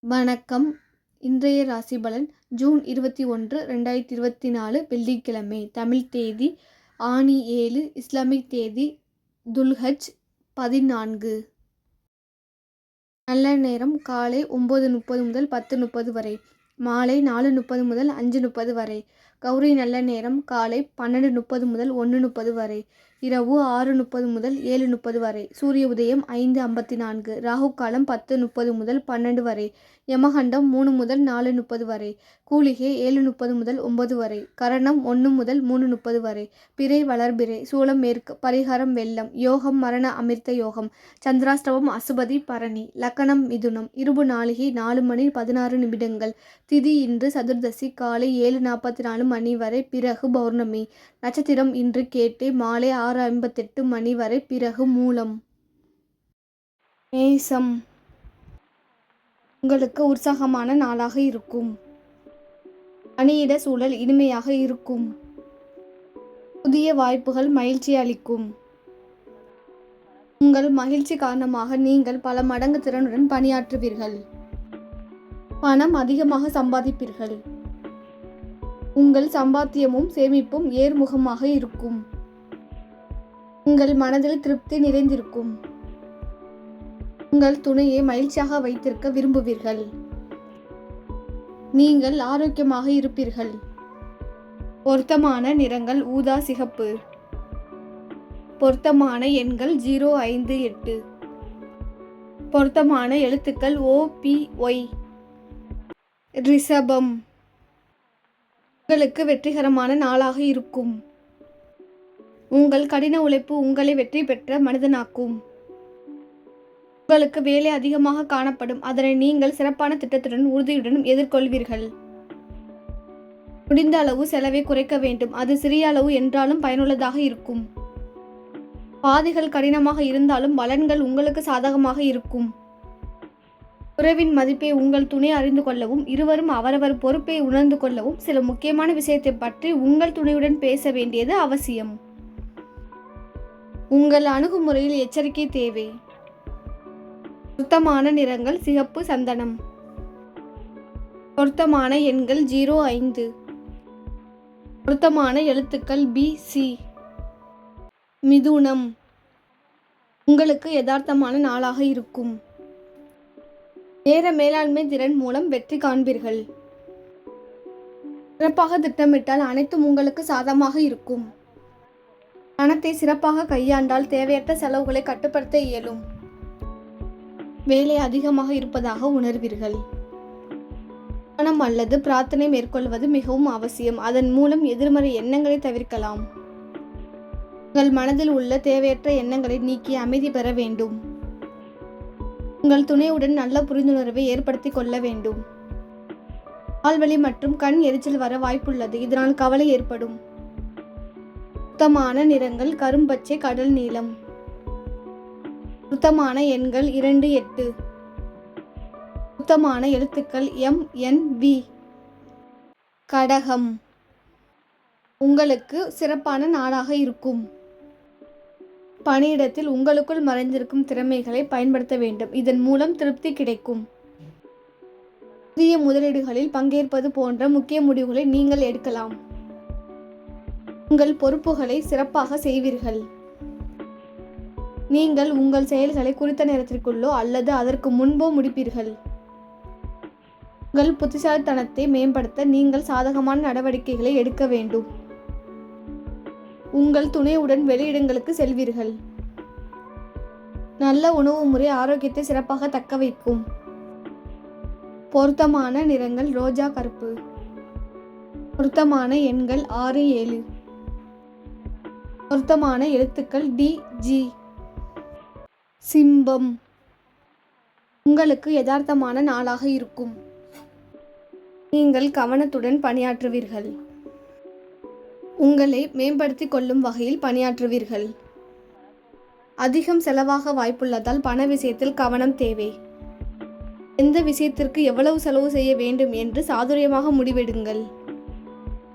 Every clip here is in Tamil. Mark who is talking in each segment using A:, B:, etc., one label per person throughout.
A: வணக்கம். இன்றைய ராசி பலன் ஜூன் இருபத்தி ஒன்று ரெண்டாயிரத்தி இருபத்தி நாலு வெள்ளிக்கிழமை. தமிழ் தேதி ஆனி ஏழு இஸ்லாமிக் தேதி துல்ஹஜ் பதினான்கு. நல்ல நேரம் காலை ஒம்பது முப்பது முதல் பத்து முப்பது வரை. மாலை நாலு முப்பது முதல் அஞ்சு முப்பது வரை. கௌரி நல்ல நேரம் காலை பன்னெண்டு முப்பது முதல் ஒன்று முப்பது வரை. இரவு ஆறு முப்பது முதல் ஏழு முப்பது வரை. சூரிய உதயம் ஐந்து ஐம்பத்தி நான்கு. ராகு காலம் பத்து முப்பது முதல் பன்னெண்டு வரை. யமகண்டம் மூணு முதல் நாலு முப்பது வரை. கூலிகை ஏழு முப்பது முதல் ஒன்பது வரை. கரணம் ஒன்று முதல் மூணு முப்பது வரை. பிறை வளர்பிறை சூளம் மேற்கு பரிகாரம் வெள்ளம் யோகம் மரண அமிர்த யோகம் சந்திராஷ்டவம் அசுபதி பரணி லக்கணம் மிதுனம் இருபு நாளிகை நாலு மணி பதினாறு நிமிடங்கள். திதி இன்று சதுர்தசி காலை ஏழு நாற்பத்தி நாலு மணி வரை பிறகு பௌர்ணமி. நட்சத்திரம் இன்று கேட்டே மாலை ஆறு ஆறு ஐம்பத்தெட்டு மணி வரை பிறகு மூலம். மேசம் உங்களுக்கு உற்சாகமான நாளாக இருக்கும். பணியிட சூழல் இனிமையாக இருக்கும். புதிய வாய்ப்புகள் மகிழ்ச்சி அளிக்கும். உங்கள் மகிழ்ச்சி காரணமாக நீங்கள் பல மடங்கு திறனுடன் பணியாற்றுவீர்கள். பணம் அதிகமாக சம்பாதிப்பீர்கள். உங்கள் சம்பாத்தியமும் சேமிப்பும் ஏர்முகமாக இருக்கும். உங்கள் மனதில் திருப்தி நிறைந்திருக்கும். உங்கள் துணையை மகிழ்ச்சியாக வைத்திருக்க விரும்புவீர்கள். நீங்கள் ஆரோக்கியமாக இருப்பீர்கள். பொருத்தமான நிறங்கள் ஊதா சிகப்பு. பொருத்தமான எண்கள் ஜீரோ ஐந்து எட்டு. பொருத்தமான எழுத்துக்கள் ஓபிஒய் ரிஷபம். உங்களுக்கு வெற்றிகரமான நாளாக இருக்கும். உங்கள் கடின உழைப்பு உங்களை வெற்றி பெற்ற மனிதனாக்கும். உங்களுக்கு வேலை அதிகமாக காணப்படும். அதனை நீங்கள் சிறப்பான திட்டத்துடன் உறுதியுடன் எதிர்கொள்வீர்கள். முடிந்த அளவு செலவை குறைக்க வேண்டும். அது சிறிய அளவு என்றாலும் பயனுள்ளதாக இருக்கும். பாதைகள் கடினமாக இருந்தாலும் பலன்கள் உங்களுக்கு சாதகமாக இருக்கும். உறவின் மதிப்பை உங்கள் துணை அறிந்து கொள்ளவும் இருவரும் அவரவர் பொறுப்பை உணர்ந்து கொள்ளவும் சில முக்கியமான விஷயத்தை பற்றி உங்கள் துணையுடன் பேச வேண்டியது அவசியம். உங்கள் அணுகுமுறையில் எச்சரிக்கை தேவை. பொருத்தமான நிறங்கள் சிகப்பு சந்தனம். பொருத்தமான எண்கள் ஜீரோ ஐந்து. பொருத்தமான எழுத்துக்கள் பி சி. மிதுனம். உங்களுக்கு யதார்த்தமான நாளாக இருக்கும். நேர மேலாண்மை திறன் மூலம் வெற்றி காண்பீர்கள். சிறப்பாக திட்டமிட்டால் அனைத்தும் உங்களுக்கு சாதமாக இருக்கும். பணத்தை சிறப்பாக கையாண்டால் தேவையற்ற செலவுகளை கட்டுப்படுத்த இயலும். வேலை அதிகமாக இருப்பதாக உணர்வீர்கள். தியானம் அல்லது பிரார்த்தனை மேற்கொள்வது மிகவும் அவசியம். அதன் மூலம் எதிர்மறை எண்ணங்களை தவிர்க்கலாம். உங்கள் மனதில் உள்ள தேவையற்ற எண்ணங்களை நீக்கி அமைதி பெற வேண்டும். உங்கள் துணையுடன் நல்ல புரிந்துணர்வை ஏற்படுத்திக் கொள்ள வேண்டும். ஆள்வலி மற்றும் கண் எரிச்சல் வர வாய்ப்புள்ளது. இதனால் கவலை ஏற்படும். சுத்தமான நிறங்கள் கரும்பச்சை கடல் நீளம். பொருத்தமான எண்கள் இரண்டு எட்டு. பொருத்தமான எழுத்துக்கள் எம் என் வி கடகம். உங்களுக்கு சிறப்பான நாடாக இருக்கும். பணியிடத்தில் உங்களுக்குள் மறைந்திருக்கும் திறமைகளை பயன்படுத்த வேண்டும். இதன் மூலம் திருப்தி கிடைக்கும். புதிய முதலீடுகளில் பங்கேற்பது போன்ற முக்கிய முடிவுகளை நீங்கள் எடுக்கலாம். உங்கள் பொறுப்புகளை சிறப்பாக செய்வீர்கள். நீங்கள் உங்கள் செயல்களை குறித்த நேரத்திற்குள்ளோ அல்லது அதற்கு முன்போ முடிப்பீர்கள். உங்கள் புத்திசாலித்தனத்தை மேம்படுத்த நீங்கள் சாதகமான நடவடிக்கைகளை எடுக்க வேண்டும். உங்கள் துணையுடன் வெளியிடங்களுக்கு செல்வீர்கள். நல்ல உணவு முறை ஆரோக்கியத்தை சிறப்பாக தக்க வைக்கும். பொருத்தமான நிறங்கள் ரோஜா கருப்பு. பொருத்தமான எண்கள் ஆறு ஏழு. பொருத்தமான எழுத்துக்கள் டி ஜி. சிம்பம். உங்களுக்கு யதார்த்தமான நாளாக இருக்கும். நீங்கள் கவனத்துடன் பணியாற்றுவீர்கள். உங்களை மேம்படுத்திக் கொள்ளும் வகையில் பணியாற்றுவீர்கள். அதிகம் செலவாக வாய்ப்புள்ளதால் பண விஷயத்தில் கவனம் தேவை. எந்த விஷயத்திற்கு எவ்வளவு செலவு செய்ய வேண்டும் என்று சாதுரியமாக முடிவெடுங்கள்.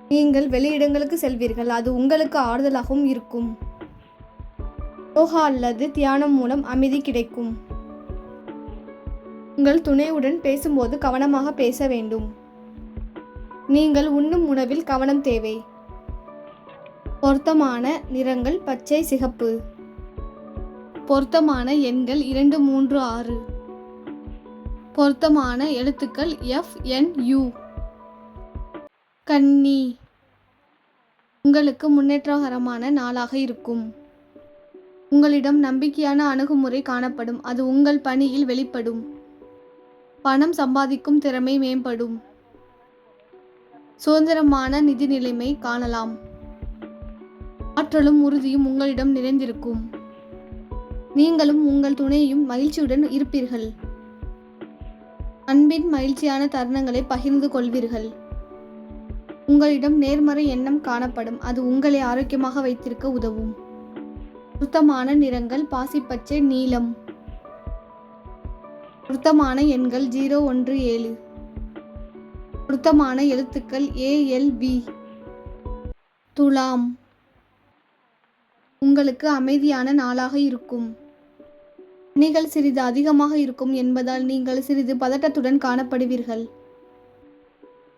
A: நீங்கள் வெளியிடங்களுக்கு செல்வீர்கள். அது உங்களுக்கு ஆறுதலாகவும் இருக்கும். யோகா அல்லது தியானம் மூலம் அமைதி கிடைக்கும். உங்கள் துணையுடன் பேசும்போது கவனமாக பேச வேண்டும். நீங்கள் உண்ணும் உணவில் கவனம் தேவை. பொருத்தமான நிறங்கள் பச்சை சிகப்பு. பொருத்தமான எண்கள் இரண்டு மூன்று ஆறு. பொருத்தமான எழுத்துக்கள் எஃப் என் கன்னி உங்களுக்கு முன்னேற்றகரமான நாளாக இருக்கும். உங்களிடம் நம்பிக்கையான அணுகுமுறை காணப்படும். அது உங்கள் பணியில் வெளிப்படும். பணம் சம்பாதிக்கும் திறமை மேம்படும். சுதந்திரமான நிதி நிலைமை காணலாம். ஆற்றலும் உறுதியும் உங்களிடம் நிறைந்திருக்கும். நீங்களும் உங்கள் துணையும் மகிழ்ச்சியுடன் இருப்பீர்கள். அன்பின் மகிழ்ச்சியான தருணங்களை பகிர்ந்து கொள்வீர்கள். உங்களிடம் நேர்மறை எண்ணம் காணப்படும். அது உங்களை ஆரோக்கியமாக வைத்திருக்க உதவும். சுத்தமான நிறங்கள் பாசிப்பச்சை நீலம். பொருத்தமான எண்கள் ஜீரோ ஒன்று ஏழு. பொருத்தமான எழுத்துக்கள் ஏஎல்பி துலாம். உங்களுக்கு அமைதியான நாளாக இருக்கும். பணிகள் சிறிது அதிகமாக இருக்கும் என்பதால் நீங்கள் சிறிது பதட்டத்துடன் காணப்படுவீர்கள்.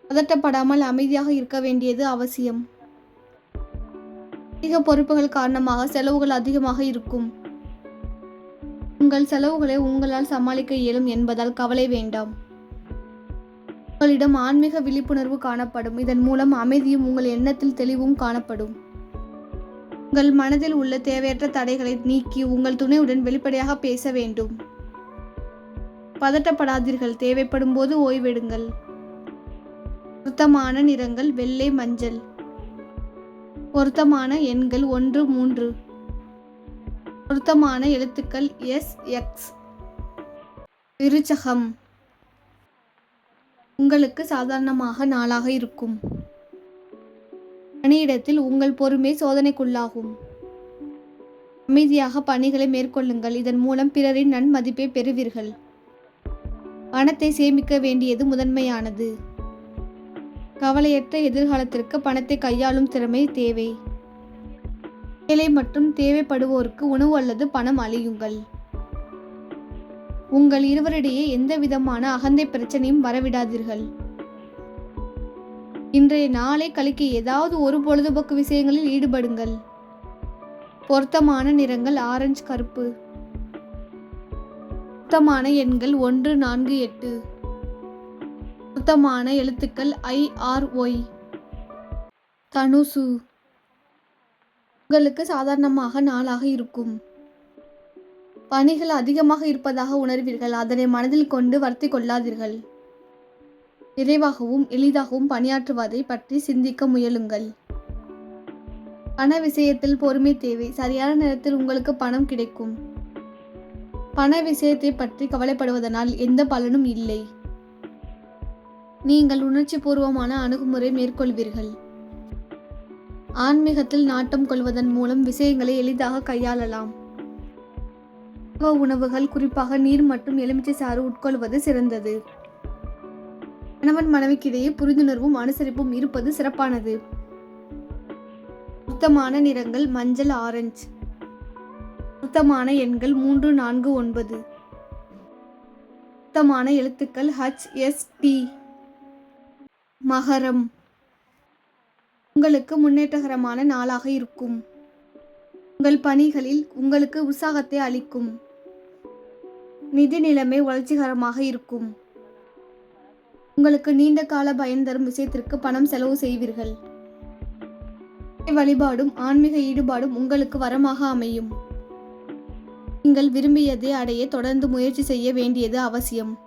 A: பதட்டப்படாமல் அமைதியாக இருக்க வேண்டியது அவசியம். அதிக பொறுப்புகள் காரணமாக செலவுகள் அதிகமாக இருக்கும். உங்கள் செலவுகளை உங்களால் சமாளிக்க இயலும் என்பதால் கவலை வேண்டாம். உங்களிடம் ஆன்மீக விழிப்புணர்வு காணப்படும். இதன் மூலம் அமைதியும் உங்கள் எண்ணத்தில் தெளிவும் காணப்படும். உங்கள் மனதில் உள்ள தேவையற்ற தடைகளை நீக்கி உங்கள் துணையுடன் வெளிப்படையாக பேச வேண்டும். பதட்டப்படாதீர்கள். தேவைப்படும் போது ஓய்வெடுங்கள். பொருத்தமான நிறங்கள் வெள்ளை மஞ்சள். பொருத்தமான எண்கள் ஒன்று மூன்று. பொருத்தமான எழுத்துக்கள் எஸ் எக்ஸ். விருச்சகம். உங்களுக்கு சாதாரணமாக நாளாக இருக்கும். பணியிடத்தில் உங்கள் பொறுமை சோதனைக்குள்ளாகும். அமைதியாக பணிகளை மேற்கொள்ளுங்கள். இதன் மூலம் பிறரின் நன்மதிப்பை பெறுவீர்கள். பணத்தை சேமிக்க வேண்டியது முதன்மையானது. கவலையற்ற எதிர்காலத்திற்கு பணத்தை கையாளும் திறமை தேவை. வேலை மற்றும் தேவைப்படுவோருக்கு உணவு அல்லது பணம் அழியுங்கள். உங்கள் இருவரிடையே எந்த விதமான அகந்தை பிரச்சனையும் வரவிடாதீர்கள். இன்றைய நாளை கழிக்க ஏதாவது ஒரு பொழுதுபோக்கு விஷயங்களில் ஈடுபடுங்கள். பொருத்தமான நிறங்கள் ஆரஞ்சு கருப்பு. பொருத்தமான எண்கள் ஒன்று நான்கு எட்டு. பொருத்தமான எழுத்துக்கள் ஐஆர்ஒய் தனுசு. உங்களுக்கு சாதாரணமாக நாளாக இருக்கும். பணிகள் அதிகமாக இருப்பதாக உணர்வீர்கள். அதனை மனதில் கொண்டு வருத்தி கொள்ளாதீர்கள். விரைவாகவும் எளிதாகவும் பணியாற்றுவதை பற்றி சிந்திக்க முயலுங்கள். பண விஷயத்தில் பொறுமை தேவை. சரியான நேரத்தில் உங்களுக்கு பணம் கிடைக்கும். பண விஷயத்தை பற்றி கவலைப்படுவதனால் எந்த பலனும் இல்லை. நீங்கள் உணர்ச்சி பூர்வமான அணுகுமுறை மேற்கொள்வீர்கள். ஆன்மீகத்தில் நாட்டம் கொள்வதன் மூலம் விஷயங்களை எளிதாக கையாளலாம். உணவுகள் குறிப்பாக நீர் மற்றும் எலுமிச்சை சாறு உட்கொள்வது சிறந்தது. கணவன் மனைவிக்கிடையே புரிந்துணர்வும் அனுசரிப்பும் இருப்பது சிறப்பானது. சுத்தமான நிறங்கள் மஞ்சள் ஆரஞ்சு. சுத்தமான எண்கள் மூன்று நான்கு ஒன்பது. சுத்தமான எழுத்துக்கள் ஹச் எஸ் டி மகரம். உங்களுக்கு முன்னேற்றகரமான நாளாக இருக்கும். உங்கள் பணிகளில் உங்களுக்கு உற்சாகத்தை அளிக்கும். நிதி நிலைமை வளர்ச்சிகரமாக இருக்கும். உங்களுக்கு நீண்ட கால பயன் தரும் விஷயத்திற்கு பணம் செலவு செய்வீர்கள். வழிபாடும் ஆன்மீக ஈடுபாடும் உங்களுக்கு வரமாக அமையும். நீங்கள் விரும்பியதை அடைய தொடர்ந்து முயற்சி செய்ய வேண்டியது அவசியம்.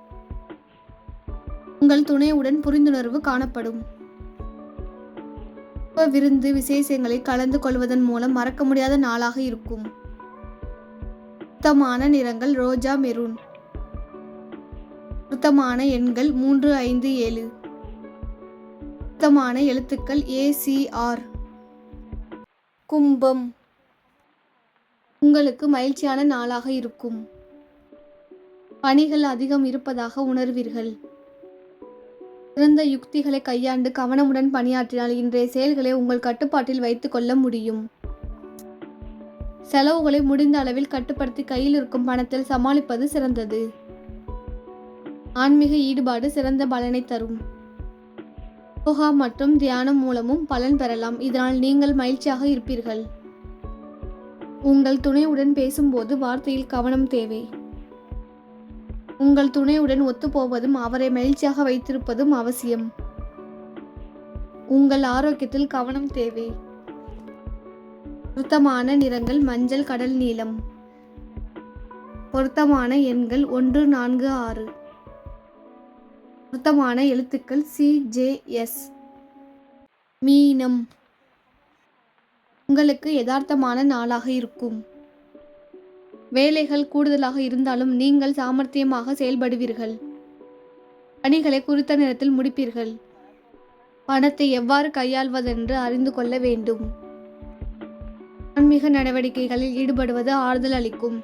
A: உங்கள் துணையுடன் புரிந்துணர்வு காணப்படும். விருந்து விசேஷங்களில் கலந்து கொள்வதன் மூலம் மறக்க முடியாத நாளாக இருக்கும். சுத்தமான நிறங்கள் ரோஜா மெரூன். சுத்தமான எண்கள் மூன்று ஐந்து ஏழு. சுத்தமான எழுத்துக்கள் ஏசிஆர் கும்பம். உங்களுக்கு மகிழ்ச்சியான நாளாக இருக்கும். பணிகள் அதிகம் இருப்பதாக உணர்வீர்கள். சிறந்த யுக்திகளை கையாண்டு கவனமுடன் பணியாற்றினால் இன்றைய செயல்களை உங்கள் கட்டுப்பாட்டில் வைத்துக்கொள்ள முடியும். செலவுகளை முடிந்த அளவில் கட்டுப்படுத்தி கையில் இருக்கும் பணத்தில் சமாளிப்பது சிறந்தது. ஆன்மீக ஈடுபாடு சிறந்த பலனை தரும். யோகா மற்றும் தியானம் மூலமும் பலன் பெறலாம். இதனால் நீங்கள் மகிழ்ச்சியாக இருப்பீர்கள். உங்கள் துணையுடன் பேசும்போது வார்த்தையில் கவனம் தேவை. உங்கள் துணையுடன் ஒத்துப்போவதும் அவரை மகிழ்ச்சியாக வைத்திருப்பதும் அவசியம். உங்கள் ஆரோக்கியத்தில் கவனம் தேவை. பொருத்தமான நிறங்கள் மஞ்சள் கடல் நீளம் பொருத்தமான எண்கள் ஒன்று நான்கு ஆறு. பொருத்தமான எழுத்துக்கள் சிஜேஎஸ் மீனம். உங்களுக்கு யதார்த்தமான நாளாக இருக்கும். வேலைகள் கூடுதலாக இருந்தாலும் நீங்கள் சாமர்த்தியமாக செயல்படுவீர்கள். பணிகளை குறித்த நேரத்தில் முடிப்பீர்கள். பணத்தை எவ்வாறு கையாள்வதென்று அறிந்து கொள்ள வேண்டும். ஆன்மீக நடவடிக்கைகளில் ஈடுபடுவது ஆறுதல் அளிக்கும்.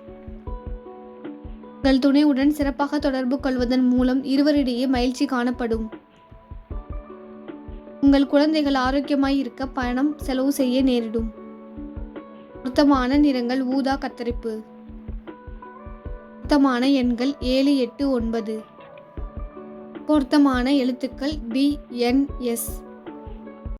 A: உங்கள் துணையுடன் சிறப்பாக தொடர்பு கொள்வதன் மூலம் இருவரிடையே மகிழ்ச்சி காணப்படும். உங்கள் குழந்தைகள் ஆரோக்கியமாய் இருக்க பணம் செலவு செய்ய நேரிடும். பொருத்தமான நிறங்கள் ஊதா கத்தரிப்பு. பொருத்தமான எண்கள் ஏழு எட்டு ஒன்பது. பொருத்தமான எழுத்துக்கள் பி என் எஸ்